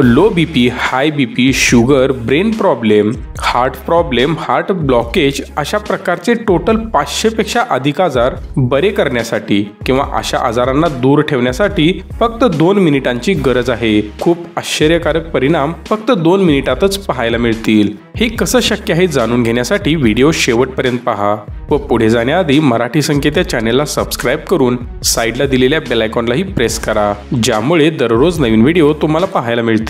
Low B P high B P sugar brain problem heart problem heart blockage अशा प्रकारचे total पाचशेपेक्षा अधिक आजार बरे करण्यासाठी किंवा अशा आजारांना दूर ठेवण्यासाठी फक्त दोन मिनिटांची गरज आहे. खूप आश्चर्यकारक परिणाम फक्त दोन मिनिटातच पाहायला मिळतील. हे कसं शक्य आहे जाणून घेण्यासाठी व्हिडिओ शेवटपर्यंत पहा व पुढे जाण्याआधी मराठी संकेत या चॅनेलला सबस्क्राईब करून साईडला दिलेल्या बेलायकॉनलाही प्रेस करा ज्यामुळे दररोज नवीन व्हिडिओ तुम्हाला पाहायला मिळतील.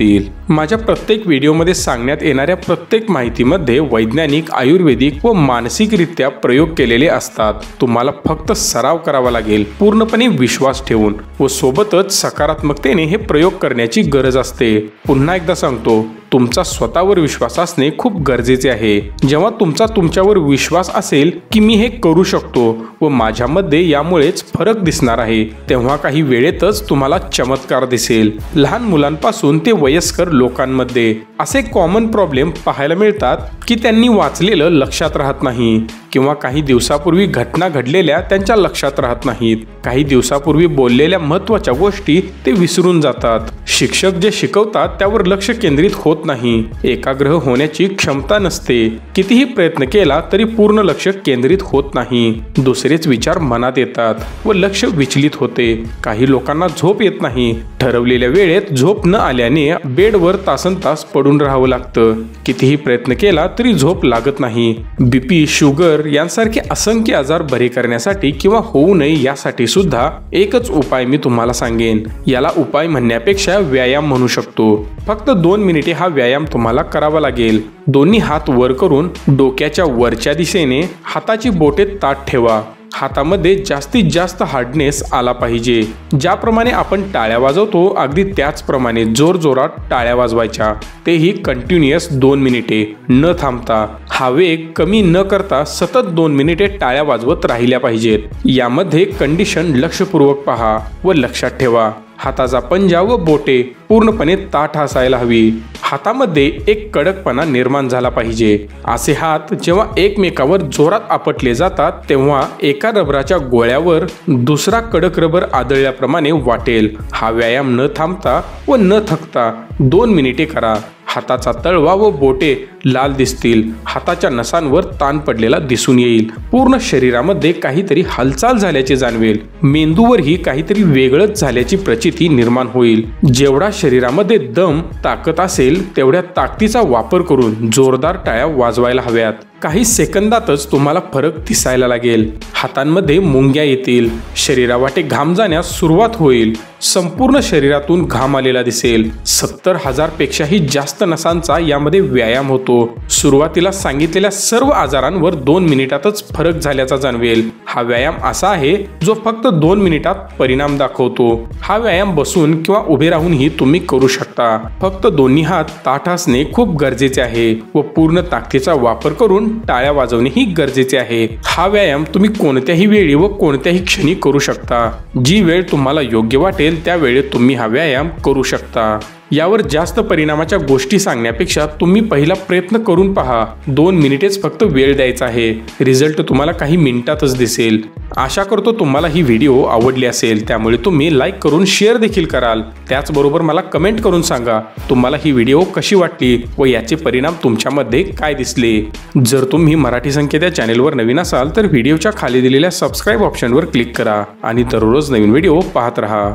माझ्या प्रत्येक व्हिडिओमध्ये सांगण्यात येणाऱ्या प्रत्येक माहितीमध्ये वैज्ञानिक आयुर्वेदिक व मानसिकरित्या प्रयोग केलेले असतात. तुम्हाला फक्त सराव करावा लागेल. पूर्णपणे विश्वास ठेवून व सोबतच सकारात्मकतेने हे प्रयोग करण्याची गरज असते. पुन्हा एकदा सांगतो तुमचा स्वतःवर विश्वास असणे खूप गरजेचे आहे. जेव्हा तुमचा तुमच्यावर विश्वास असेल की मी हे करू शकतो व माझ्यामध्ये यामुळेच फरक दिसणार आहे तेव्हा काही वेळेतच तुम्हाला चमत्कार दिसेल. लहान मुलांपासून ते वयस्कर लोकांमध्ये असे कॉमन प्रॉब्लेम पाहायला मिळतात की त्यांनी वाचलेलं लक्षात राहत नाही. किंवा काही दिवसापूर्वी घटना घडलेल्या त्यांच्या लक्षात राहत नाहीत. काही दिवसापूर्वी बोललेल्या महत्त्वाच्या गोष्टी ते विसरून जातात. शिक्षक जे शिकवतात त्यावर लक्ष केंद्रित होत नाही. एकाग्रह होण्याची क्षमता नसते. कितीही प्रयत्न केला तरी पूर्ण लक्ष केंद्रित होत नाही. दुसरेच विचार मनात येतात व लक्ष विचलित होते. काही लोकांना झोप येत नाही. ठरवलेल्या वेळेत झोप न आल्याने बेडवर तासन तास पडून राहावं लागतं. कितीही प्रयत्न केला तरी झोप लागत नाही. बीपी शुगर यांसारखे असंख्य आजार बरे करण्यासाठी किंवा होऊ नये यासाठी सुद्धा एकच उपाय मी तुम्हाला सांगेन. याला उपाय म्हणण्यापेक्षा व्यायाम म्हणू शकतो. फक्त दोन मिनिटे हा व्यायाम तुम्हाला करावा लागेल. दोन्ही हात वर करून डोक्याच्या वरच्या दिशेने हाताची बोटे ताट ठेवा. हातामध्ये जास्तीत जास्त हार्डनेस आला पाहिजे. ज्याप्रमाणे आपण टाळ्या वाजवतो अगदी त्याचप्रमाणे जोर जोरात टाळ्या वाजवायच्या. तेही कंटिन्युअस दोन मिनिटे. न थांबता. हा वेग कमी न करता सतत दोन मिनिटे टाळ्या वाजवत राहिल्या पाहिजेत. यामध्ये कंडिशन लक्षपूर्वक पहा व लक्षात ठेवा. हाताचा पंजा व बोटे पूर्णपणे ताठ असायला हवी. हातामध्ये एक कडकपणा निर्माण झाला पाहिजे. असे हात जेव्हा एकमेकावर जोरात आपटले जातात तेव्हा एका रबराच्या गोळ्यावर दुसरा कडक रबर आदळल्याप्रमाणे वाटेल. हा व्यायाम न थांबता व न थकता दोन मिनिटे करा. हाताचा तळवा व बोटे लाल दिसतील. हाताच्या नसांवर ताण पडलेला दिसून येईल. पूर्ण शरीरामध्ये काहीतरी हालचाल झाल्याचे जाणवेल. मेंदूवरही काहीतरी वेगळंच झाल्याची प्रचिती निर्माण होईल. जेवढा शरीरामध्ये दम ताकद असेल तेवढ्या ताकदीचा वापर करून जोरदार टाळ्या वाजवायला हव्यात. काही सेकंदातच तुम्हाला फरक दिसायला लागेल. हातांमध्ये मुंग्या येतील. शरीरावाटे घाम जाण्यास सुरुवात होईल. संपूर्ण शरीरातून घाम आलेला दिसेल. सत्तर हजार पेक्षाही जास्त नसांचा यामध्ये व्यायाम होतो. सुरुवातीला सांगितलेल्या सर्व आजारांवर दोन मिनिटातच फरक झाल्याचा जाणवेल. हा व्यायाम असा आहे जो फक्त दोन मिनिटात परिणाम दाखवतो. हा व्यायाम बसून किंवा उभे राहूनही तुम्ही करू शकता. फक्त दोन्ही हात ताठ असणे खूप गरजेचे आहे व पूर्ण ताकदीचा वापर करून टाळ्या वाजवणे ही गरजेचे आहे. हा व्यायाम तुम्ही कोणत्याही वेळी व कोणत्याही क्षणी करू शकता. जी वेळ तुम्हाला योग्य वाटेल त्या वेळेत तुम्ही हा व्यायाम करू शकता. यावर जास्त परिणामाच्या गोष्टी सांगण्यापेक्षा तुम्ही पहिला प्रयत्न करून पहा. दोन मिनिटेच फक्त वेळ द्यायचा आहे. रिझल्ट तुम्हाला काही मिनिटातच दिसेल. आशा करतो तुम्हाला ही व्हिडिओ आवडली असेल. त्यामुळे तुम्ही लाईक करून शेअर देखील कराल. त्याचबरोबर मला कमेंट करून सांगा तुम्हाला ही व्हिडिओ कशी वाटली व याचे परिणाम तुमच्यामध्ये काय दिसले? जर तुम्ही मराठी संकेत या चॅनेलवर नवीन असाल तर व्हिडिओच्या खाली दिलेल्या सबस्क्राईब ऑप्शनवर क्लिक करा आणि दररोज नवीन व्हिडिओ पाहत राहा.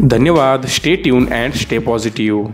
धन्यवाद. Stay tune and stay positive